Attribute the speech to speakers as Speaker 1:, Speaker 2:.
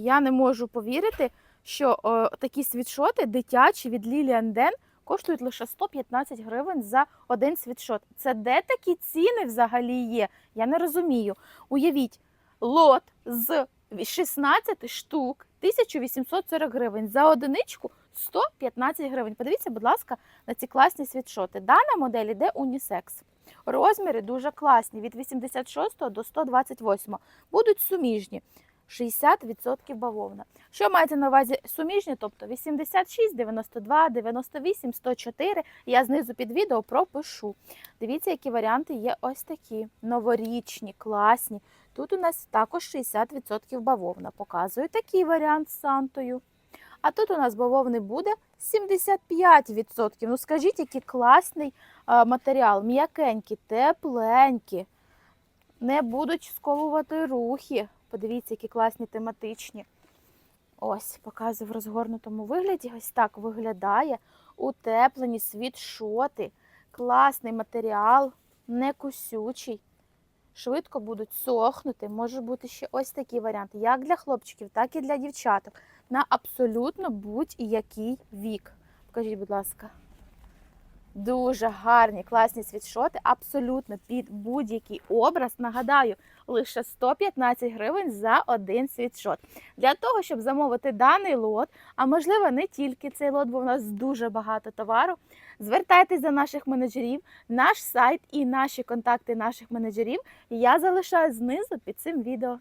Speaker 1: Я не можу повірити, що о, такі світшоти дитячі від Lilian Den коштують лише 115 гривень за один світшот. Це де такі ціни взагалі є? Я не розумію. Уявіть, лот з 16 штук 1840 гривень за одиничку 115 гривень. Подивіться, будь ласка, на ці класні світшоти. Дана модель іде унісекс. Розміри дуже класні від 86 до 128. Будуть суміжні. 60% бавовна. Що мається на увазі суміжні? Тобто 86, 92, 98, 104. Я знизу під відео пропишу. Дивіться, які варіанти є ось такі. Новорічні, класні. Тут у нас також 60% бавовна. Показую такий варіант з Сантою. А тут у нас бавовни буде 75%. Ну скажіть, який класний матеріал. М'якенькі, тепленькі. Не будуть сковувати рухи. Подивіться, які класні тематичні. Ось, показую в розгорнутому вигляді. Ось так виглядає. Утеплені світшоти. Класний матеріал, не кусючий. Швидко будуть сохнути. Може бути ще ось такий варіант, як для хлопчиків, так і для дівчаток. На абсолютно будь-який вік. Покажіть, будь ласка. Дуже гарні, класні світшоти, абсолютно під будь-який образ. Нагадаю, лише 115 гривень за один світшот. Для того, щоб замовити даний лот, а можливо не тільки цей лот, бо в нас дуже багато товару. Звертайтесь до наших менеджерів, наш сайт і наші контакти наших менеджерів я залишаю знизу під цим відео.